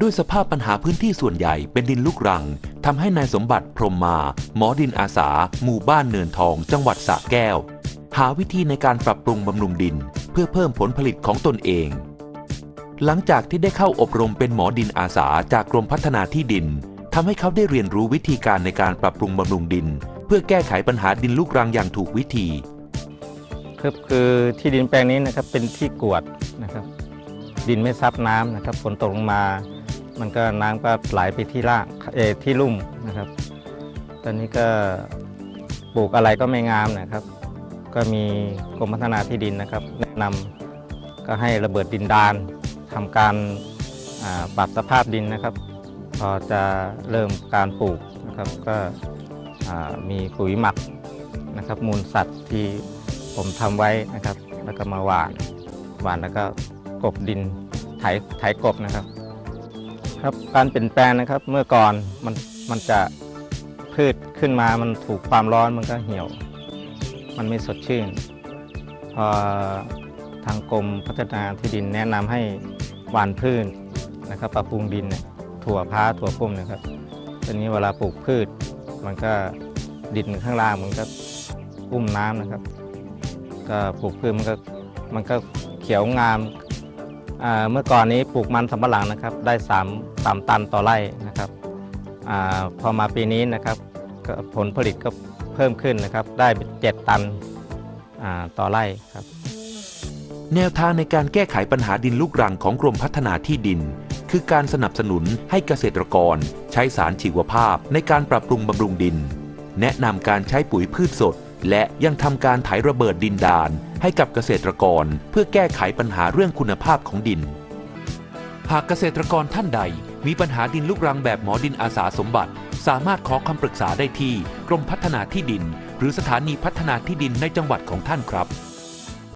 ด้วยสภาพปัญหาพื้นที่ส่วนใหญ่เป็นดินลูกรังทำให้นายสมบัติพรมมา หมอดินอาสา หมู่บ้านเนินทอง จังหวัดสระแก้ว หาวิธีในการปรับปรุงบำรุงดิน เพื่อเพิ่มผลผลิตของตนเอง หลังจากที่ได้เข้าอบรมเป็นหมอดินอาสาจากกรมพัฒนาที่ดินทำให้เขาได้เรียนรู้วิธีการในการปรับปรุงบำรุงดิน พื่อแก้ไขปัญหาดินลูกรังอย่างถูกวิธีครับคือที่ดินแปลงนี้นะครับเป็นที่กวดนะครับ ดินไม่ซับน้ำนะครับฝนตกลงมา มันก็น้ำก็ไหลไปที่ล่างเออที่ลุ่มนะครับ ตอนนี้ก็ปลูกอะไรก็ไม่งามนะครับ ก็มีกรมพัฒนาที่ดินนะครับ แนะนำก็ให้ระเบิดดินดานทำการปรับสภาพดินนะครับ พอจะเริ่มการปลูกนะครับก็ มีปุ๋ยหมักนะครับ มูลสัตว์ที่ผมทำไว้นะครับ แล้วก็มาหวานหวานแล้วก็กบดินไถไถกบนะครับ ครับการเปลี่ยนแปลงนะครับ เมื่อก่อนมันมันจะพืชขึ้นมามันถูกความร้อนมันก็เหี่ยว มันไม่สดชื่นพอทางกรมพัฒนาที่ดินแนะนำให้หว่านพืชนะครับ ปรับปรุงดินเนี่ยถั่วพ้าถั่วพุ่มนะครับตอนนี้เวลาปลูกพืช มันก็ดินข้างล่างมันก็อุ้มน้ำนะครับ ก็ปลูกพืชมันก็มันก็เขียวงามเมื่อก่อนนี้ปลูกมันสำปะหลังนะครับ ได้3 3ตันต่อไร่นะครับอพอมาปีนี้นะครับผลผลิตก็เพิ่มขึ้นนะครับ ได้ 7 ตันต่อไร่ครับ แนวทางในการแก้ไขปัญหาดินลูกรังของกรมพัฒนาที่ดิน คือการสนับสนุนให้เกษตรกร ใช้สารชีวภาพในการปรับปรุงบำรุงดิน แนะนำการใช้ปุ๋ยพืชสด และยังทำการไถระเบิดดินดาน ให้กับเกษตรกร เพื่อแก้ไขปัญหาเรื่องคุณภาพของดิน หากเกษตรกรท่านใดมีปัญหาดินลูกรังแบบหมอดินอาสาสมบัติ สามารถขอคำปรึกษาได้ที่กรมพัฒนาที่ดิน หรือสถานีพัฒนาที่ดินในจังหวัดของท่านครับ